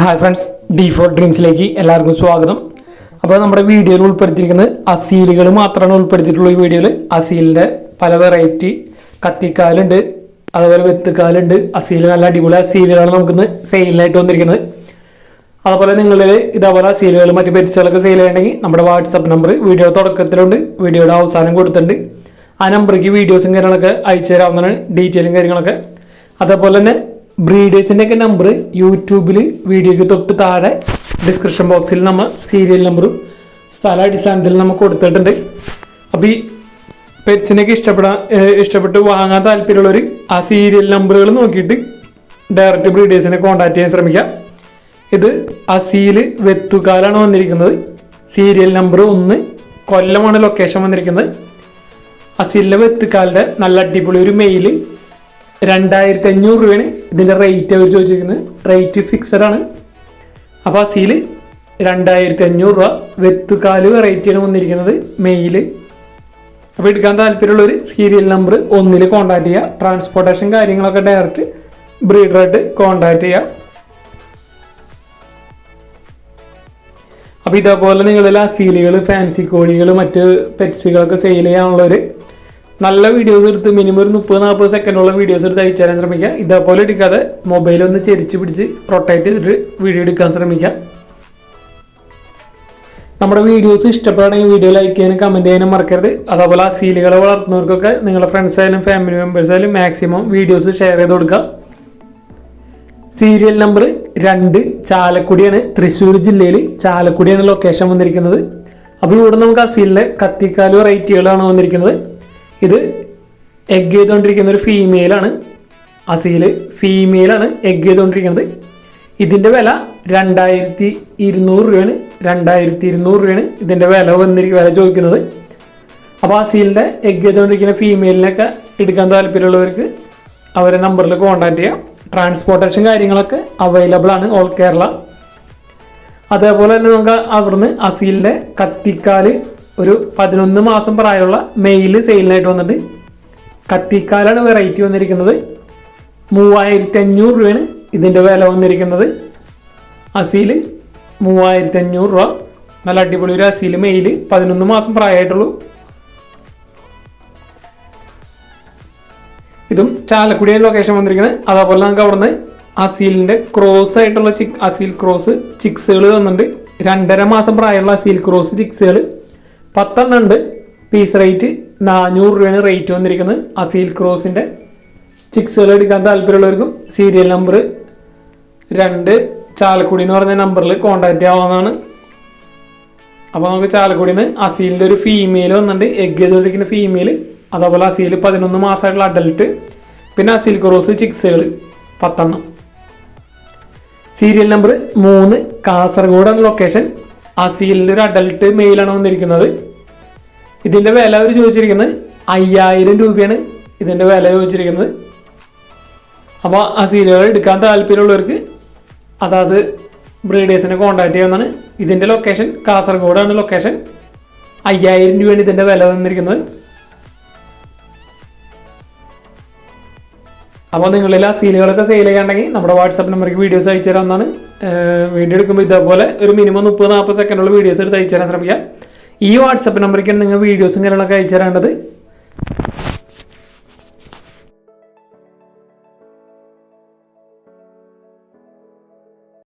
Hi friends D four ഡ്രീംസിലേക്ക് എല്ലാവർക്കും സ്വാഗതം. അപ്പോൾ നമ്മുടെ വീഡിയോയിൽ ഉൾപ്പെടുത്തിയിരിക്കുന്നത് അസീലുകൾ മാത്രമാണ് ഉൾപ്പെടുത്തിയിട്ടുള്ള ഈ വീഡിയോയിൽ. അസീലിന്റെ പല വെറൈറ്റി കത്തിക്കാലുണ്ട് അതുപോലെ വെത്തുക്കാലുണ്ട് അസീൽ നല്ല അടിപൊളി അസീലുകളാണ് നമുക്കിന്ന് സെയിലിനായിട്ട് വന്നിരിക്കുന്നത്. അതുപോലെ നിങ്ങൾ ഇതേപോലെ സീലുകൾ മറ്റു പെരിച്ചുകളൊക്കെ സെയിൽ ചെയ്യണമെങ്കിൽ നമ്മുടെ വാട്സപ്പ് നമ്പർ വീഡിയോ തുടക്കത്തിലുണ്ട്. വീഡിയോയുടെ അവസാനം കൊടുത്തിട്ടുണ്ട്. ആ നമ്പറേക്ക് വീഡിയോസും കാര്യങ്ങളൊക്കെ അയച്ചു തരാവുന്നതാണ് ഡീറ്റെയിലും കാര്യങ്ങളൊക്കെ. അതേപോലെ തന്നെ ബ്രീഡേഴ്സിന്റെ ഒക്കെ നമ്പർ യൂട്യൂബിൽ വീഡിയോയ്ക്ക് തൊട്ട് താഴെ ഡിസ്ക്രിപ്ഷൻ ബോക്സിൽ നമ്മൾ സീരിയൽ നമ്പറും സ്ഥല അടിസ്ഥാനത്തിൽ നമ്മൾ കൊടുത്തിട്ടുണ്ട്. അപ്പോൾ ഈ പെറ്റ്സിനൊക്കെ ഇഷ്ടപ്പെടാൻ ഇഷ്ടപ്പെട്ട് വാങ്ങാൻ താല്പര്യമുള്ളവർ ആ സീരിയൽ നമ്പറുകൾ നോക്കിയിട്ട് ഡയറക്റ്റ് ബ്രീഡേഴ്സിനെ കോൺടാക്ട് ചെയ്യാൻ ശ്രമിക്കാം. ഇത് അസീൽ വെത്തുകാലാണ് വന്നിരിക്കുന്നത്. സീരിയൽ നമ്പർ ഒന്ന് കൊല്ലമാണ് ലൊക്കേഷൻ വന്നിരിക്കുന്നത്. അസീലിലെ വെത്തുകാലിന്റെ നല്ല അടിപൊളി ഒരു മെയിൽ രണ്ടായിരത്തി അഞ്ഞൂറ് രൂപയാണ് ഇതിന്റെ റേറ്റ് അവർ ചോദിച്ചിരിക്കുന്നത്. റേറ്റ് ഫിക്സഡ് ആണ്. അപ്പോൾ ആ സീൽ രണ്ടായിരത്തി അഞ്ഞൂറ് രൂപ വെത്തുകാൽ വെറൈറ്റിയാണ് വന്നിരിക്കുന്നത് മെയിൽ അപ്പോൾ എടുക്കാൻ താല്പര്യമുള്ള ഒരു സീരിയൽ നമ്പർ ഒന്നിൽ കോൺടാക്ട് ചെയ്യുക ട്രാൻസ്പോർട്ടേഷൻ കാര്യങ്ങളൊക്കെ ഡയറക്റ്റ് ബ്രീഡറായിട്ട് കോൺടാക്ട് ചെയ്യുക അപ്പോൾ ഇതേപോലെ നിങ്ങളിൽ ആ സീലുകൾ ഫാൻസി കോഴികൾ മറ്റ് പെറ്റ്സുകളൊക്കെ സെയിൽ ചെയ്യാനുള്ളവർ നല്ല വീഡിയോസ് എടുത്ത് മിനിമം ഒരു മുപ്പത് നാൽപ്പത് സെക്കൻഡുള്ള വീഡിയോസ് എടുത്ത് അയച്ചു തരാൻ ശ്രമിക്കുക ഇതേപോലെ എടുക്കാതെ മൊബൈൽ ഒന്ന് ചെരിച്ച് പിടിച്ച് റൊട്ടേറ്റ് ചെയ്തിട്ട് വീഡിയോ എടുക്കാൻ ശ്രമിക്കുക നമ്മുടെ വീഡിയോസ് ഇഷ്ടപ്പെടുകയാണെങ്കിൽ വീഡിയോ ലൈക്ക് ചെയ്യാനും കമന്റ് ചെയ്യാനും മറക്കരുത്. അതേപോലെ ആ സീലുകളെ വളർത്തുന്നവർക്കൊക്കെ നിങ്ങളുടെ ഫ്രണ്ട്സ് ആയാലും ഫാമിലി മെമ്പേഴ്സ് ആയാലും മാക്സിമം വീഡിയോസ് ഷെയർ ചെയ്ത് കൊടുക്കുക. സീരിയൽ നമ്പർ രണ്ട് ചാലക്കുടിയാണ്. തൃശ്ശൂർ ജില്ലയിൽ ചാലക്കുടിയാണ് ലൊക്കേഷൻ വന്നിരിക്കുന്നത്. അപ്പോൾ ഇവിടെ നമുക്ക് ആ സീലിലെ കത്തിക്കാൽ വെറൈറ്റികളാണ് വന്നിരിക്കുന്നത്. ഇത് എഗ് ചെയ്തുകൊണ്ടിരിക്കുന്ന ഒരു ഫീമെയിലാണ് അസീൽ ഫീമെയിലാണ് എഗ് ചെയ്തുകൊണ്ടിരിക്കുന്നത്. ഇതിന്റെ വില രണ്ടായിരത്തി ഇരുന്നൂറ് രൂപയാണ്. രണ്ടായിരത്തി ഇരുന്നൂറ് രൂപയാണ് ഇതിന്റെ വില വന്നിരിക്കും വില ചോദിക്കുന്നത്. അപ്പോൾ അസീലിന്റെ എഗ് ചെയ്തുകൊണ്ടിരിക്കുന്ന ഫീമെയിലിനൊക്കെ എടുക്കാൻ താല്പര്യമുള്ളവർക്ക് അവരെ നമ്പറിൽ കോൺടാക്ട് ചെയ്യാം. ട്രാൻസ്പോർട്ടേഷൻ കാര്യങ്ങളൊക്കെ അവൈലബിൾ ആണ് ഓൾ കേരള അതേപോലെ തന്നെ നമുക്ക് അവിടുന്ന് അസീലിന്റെ കത്തിക്കാൽ ഒരു പതിനൊന്ന് മാസം പ്രായമുള്ള മെയിൽ സെയിലിനായിട്ട് വന്നിട്ട് കത്തിക്കാലാണ് വെറൈറ്റി വന്നിരിക്കുന്നത്. മൂവായിരത്തി അഞ്ഞൂറ് രൂപയാണ് ഇതിന്റെ വില വന്നിരിക്കുന്നത്. അസീൽ മൂവായിരത്തി അഞ്ഞൂറ് രൂപ. നല്ല അടിപൊളി ഒരു അസീൽ മെയിൽ പതിനൊന്ന് മാസം പ്രായമായിട്ടുള്ളൂ. ഇതും ചാലക്കുടിയാണ് ലൊക്കേഷൻ വന്നിരിക്കുന്നത്. അതേപോലെ നമുക്ക് അവിടുന്ന് അസീലിന്റെ ക്രോസ് ആയിട്ടുള്ള ചിക് അസീൽ ക്രോസ് ചിക്സുകൾ വന്നിട്ടുണ്ട്. രണ്ടര മാസം പ്രായമുള്ള അസീൽ ക്രോസ് ചിക്സുകൾ പത്തെണ്ണം ഉണ്ട്. പീസ് റേറ്റ് നാനൂറ് രൂപയാണ് റേറ്റ് വന്നിരിക്കുന്നത്. അസീൽ ക്രോസിന്റെ ചിക്സുകൾ എടുക്കാൻ താല്പര്യമുള്ളവർക്കും സീരിയൽ നമ്പർ രണ്ട് ചാലക്കുടി എന്ന് പറഞ്ഞ നമ്പറിൽ കോൺടാക്റ്റ് ചെയ്യാവുന്നതാണ്. അപ്പോൾ നമുക്ക് ചാലക്കുടിയിൽ നിന്ന് അസീലിന്റെ ഒരു ഫീമെയിൽ വന്നിട്ടുണ്ട്. എഗ് ചെയ്തുകൊണ്ടിരിക്കുന്ന ഫീമെയിൽ അതേപോലെ അസീൽ പതിനൊന്ന് മാസമായിട്ടുള്ള അഡൽട്ട് പിന്നെ അസീൽ ക്രോസ് ചിക്സുകൾ പത്തെണ്ണം. സീരിയൽ നമ്പർ മൂന്ന് കാസർഗോഡാണ് ലൊക്കേഷൻ അസീലിന്റെ ഒരു അഡൽട്ട് മെയിലാണ് വന്നിരിക്കുന്നത്. ഇതിന്റെ വില അവർ ചോദിച്ചിരിക്കുന്നത് അയ്യായിരം രൂപയാണ് ഇതിന്റെ വില ചോദിച്ചിരിക്കുന്നത്. അപ്പോൾ അസീലുകൾ എടുക്കാൻ താല്പര്യമുള്ളവർക്ക് അതാത് ബ്രീഡേഴ്സിനെ കോൺടാക്ട് ചെയ്യാവുന്നതാണ്. ഇതിന്റെ ലൊക്കേഷൻ കാസർഗോഡാണ് ലൊക്കേഷൻ അയ്യായിരം രൂപയാണ് ഇതിന്റെ വില വന്നിരിക്കുന്നത്. അപ്പോൾ നിങ്ങളിൽ ആ സീലുകളൊക്കെ സെയിൽ ചെയ്യാണ്ടെങ്കിൽ നമ്മുടെ വാട്സാപ്പ് നമ്പർക്ക് വീഡിയോസ് അയച്ചു തരാവുന്നതാണ്. വീഡിയോ എടുക്കുമ്പോൾ ഇതേപോലെ ഒരു മിനിമം മുപ്പത് നാൽപ്പത് സെക്കൻഡുള്ള വീഡിയോസ് എടുത്ത് അയച്ചു തരാൻ ശ്രമിക്കുക ഈ വാട്സപ്പ് നമ്പറിക്കാണ് നിങ്ങൾ വീഡിയോസും കാര്യങ്ങളൊക്കെ അയച്ചു തരേണ്ടത്